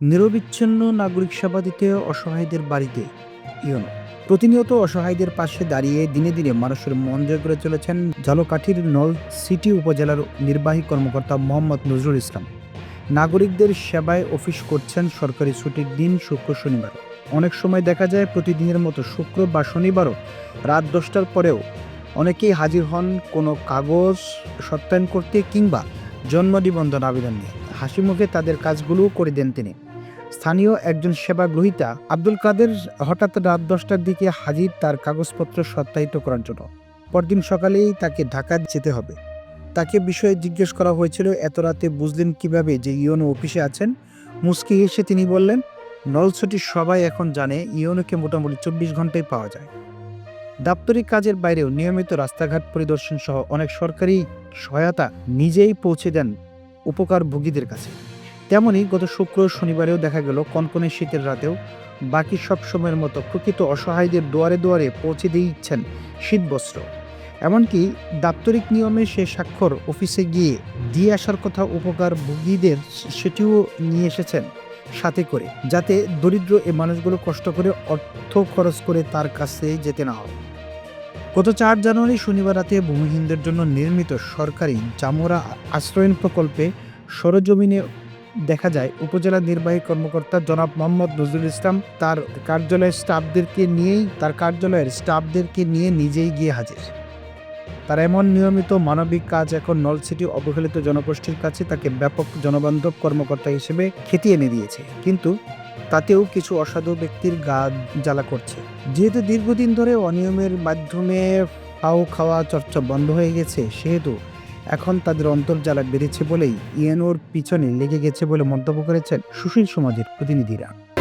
নিরবিচ্ছিন্ন নাগরিক সেবা দিতে অসহায়দের বাড়িতে ইউনো। প্রতিনিয়ত অসহায়দের পাশে দাঁড়িয়ে দিনে দিনে মানুষের মন জয় করে চলেছেন ঝালকাঠির নল সিটি উপজেলার নির্বাহী কর্মকর্তা মোহাম্মদ নজরুল ইসলাম। নাগরিকদের সেবায় অফিস করছেন সরকারি ছুটির দিন শুক্র শনিবার। অনেক সময় দেখা যায় প্রতিদিনের মতো শুক্র বা শনিবারও রাত দশটার পরেও অনেকেই হাজির হন কোনো কাগজ, সত্যায়ন করতে কিংবা জন্ম নিবন্ধন আবেদন নিয়ে। হাসি মুখে তাদের কাজগুলোও করে দেন তিনি। স্থানীয় একজন সেবা গ্রহীতা আব্দুল কাদের হঠাৎ রাত দশটার দিকে হাজির তার কাগজপত্র সত্যায়িত করার জন্য। পরদিন সকালেই তাকে ঢাকা যেতে হবে। তাকে বিষয়ে জিজ্ঞেস করা হয়েছিল, এত রাতে বুঝলেন কীভাবে যে ইওনো অফিসে আছেন? মুস্কি হেসে তিনি বললেন নলছটি সবাই এখন জানে ইওনোকে মোটামুটি চব্বিশ ঘন্টায় পাওয়া যায়। দাপ্তরিক কাজের বাইরেও নিয়মিত রাস্তাঘাট পরিদর্শন সহ অনেক সরকারি সহায়তা নিজেই পৌঁছে দেন উপকারভোগীদের কাছে। তেমনি গত শুক্র শনিবারেও দেখা গেল কনকনে শীতের রাতেও। বাকি সব সময়ের মতো প্রকৃত অসহায়দের দুয়ারে দুয়ারে পৌঁছে দিয়ে ইচ্ছেন শীতবস্ত্র। এমনকি দাপ্তরিক নিয়মে সে স্বাক্ষর অফিসে গিয়ে দিয়ে আসার কথা উপকার ভোগীদের সেটিও নিয়ে এসেছেন সাথে করে, যাতে দরিদ্র এ মানুষগুলো কষ্ট করে অর্থ খরচ করে তার কাছে যেতে না হয়। গত চার জানুয়ারি শনিবার রাতে ভূমিহীনদের জন্য নির্মিত সরকারি জামুরা আশ্রয়ন প্রকল্পে সরজমিনে দেখা যায়, উপজেলা নির্বাহী কর্মকর্তা জনাব মোহাম্মদ নজরুল ইসলাম তার কার্যালয়ের স্টাফদেরকে নিয়েই, তার কার্যালয়ের স্টাফদেরকে নিয়ে নিজেই গিয়ে হাজির। তার এমন নিয়মিত মানবিক কাজ এখন নলসিটি অবহেলিত জনগোষ্ঠীর কাছে তাকে ব্যাপক জনবান্ধব কর্মকর্তা হিসেবে খ্যাতি এনে দিয়েছে। কিন্তু তাতেও কিছু অসাধু ব্যক্তির গা জ্বালা করছে। যেহেতু দীর্ঘদিন ধরে অনিয়মের মাধ্যমে পাও খাওয়া চর্চা বন্ধ হয়ে গেছে, সেহেতু এখন তাদের অন্তর্জালা বেড়েছে বলেই ইএনওর পিছনে লেগে গেছে বলে মন্তব্য করেছেন সুশীল সমাজের প্রতিনিধিরা।